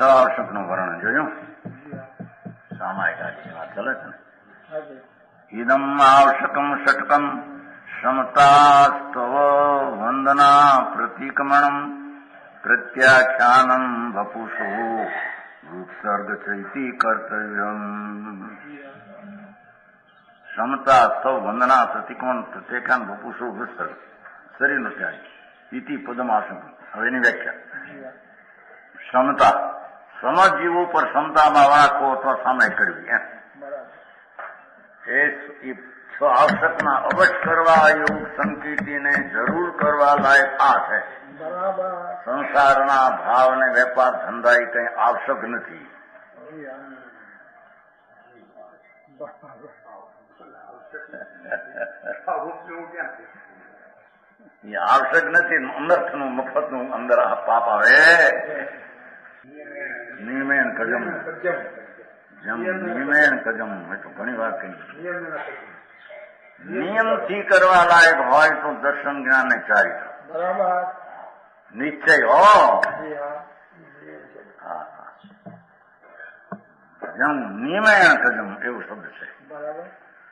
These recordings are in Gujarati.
છ આવશ્યકનું વર્ણન જોજો સામાયિક આદિ વાત ચાલે છે ને? ઇદમ આવશ્યકમ ષટકમ સમતાસ્તવ વંદના પ્રતિક્રમણમ પ્રત્યાખ્યાનમ વપુષો ઉત્સર્ગ ચૈતિ કર્તવ્યમ. સમતા સ્તવ વંદના પ્રતિક્રમણ પ્રત્યાખ્યાન વપુષો વૃત્સર્ગ શરીરનો ત્યાગ. ઇતિ પદમ આસન હવે એની વ્યાખ્યા. ક્ષમતા સમજીવો પર ક્ષમતામાં રાખો અથવા સામે કરવી, એમ. એ આવશ્યકના અવશ્ય કરવા યોગ સંકીર્તિને જરૂર કરવા લાયક આ છે. સંસારના ભાવ અને વેપાર ધંધા એ કંઈ આવશ્યક નથી. આવશ્યક નથી અનર્થનું મફતનું અંદર પાપ આવે. નિમેન કજમ. જમ નિમેન કજમ. મેં તો ઘણી વાર કહી. નિયમથી કરવા લાયક હોય તો દર્શન જ્ઞાન ને ચારિત્ર બરાબર. નિશ્ચય હો. જી હા. હા, હા. કજમ એવું શબ્દ છે. બરાબર.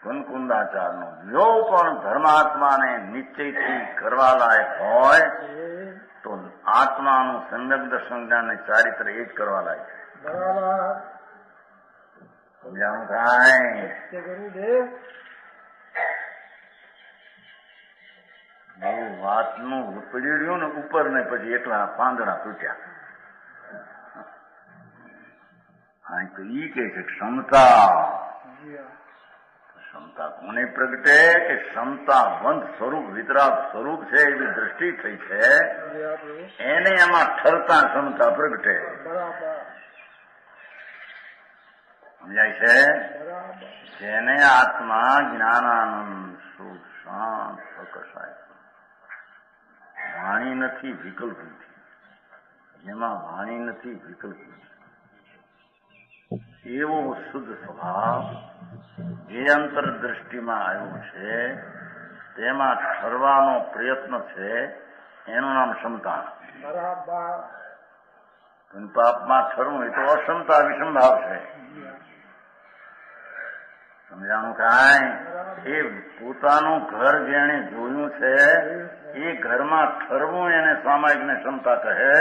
કુનકુંદાચારનો જો પણ ધર્માત્માને નિશ્ચયથી કરવા લાયક હોય તો આત્માનું સમ્યક દર્શન જ્ઞાન ચારિત્ર એ જ કરવા લાગે છે. બરાબર. સમજાણું બહુ વાતનું ઉપડી રહ્યું ને ઉપર ને પછી એકલા પાંદડા તૂટ્યા. હા તો ઈ કે છે ક્ષમતા ક્ષમતા. કોને પ્રગટે? કે ક્ષમતા વંત સ્વરૂપ, વિતરાગ સ્વરૂપ છે, એવી દ્રષ્ટિ થઈ છે. એને એમાં ઠરતા ક્ષમતા પ્રગટે. સમજાય છે? જેને આત્મા જ્ઞાનાનંદ સુખ શાંત પ્રકશાય. વાણી નથી, વિકલ્પ નથી. જેમાં વાણી નથી, વિકલ્પ નથી. એવો શુદ્ધ સ્વભાવ જે અંતરદ્રષ્ટિમાં આવ્યું છે. તેમાં ઠરવાનો પ્રયત્ન છે. એનું નામ ક્ષમતા પણ પાપમાં ઠરવું એ તો અક્ષમતા વિસંભાવ છે. સમજાણું કાંઈ? એ પોતાનું ઘર જેણે જોયું છે, એ ઘરમાં ઠરવું એને સામાયિકને ક્ષમતા કહે.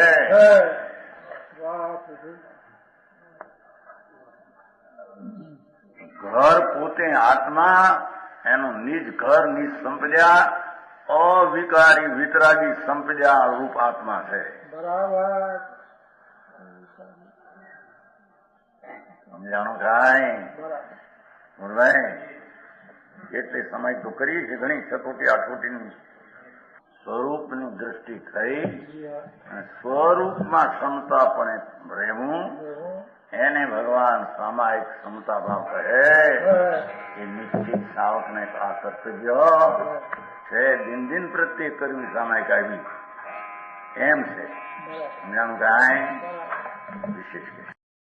ઘર પોતે આત્મા એનું નિજ ઘર નિજ સંપજા અવિકારી વિતરાગી સંપજા રૂપ આત્મા છે. બરાબર. સમજાણું કાંઈ બરાબર. એટલે સમય તો કરી છે ઘણી છતોટી આઠોટીની સ્વરૂપની દ્રષ્ટિ થઈ. સ્વરૂપમાં ક્ષમતાપણે રહેવું. એને ભગવાન સામાયિક ક્ષમતા ભાવ કહે એ નિશ્ચિત સાવકને આ કર્તવ્ય છે દિન દિન પ્રત્યે કરવી સામાયિક આવી. એમ છે. સમજાણું કાંઈ વિશેષ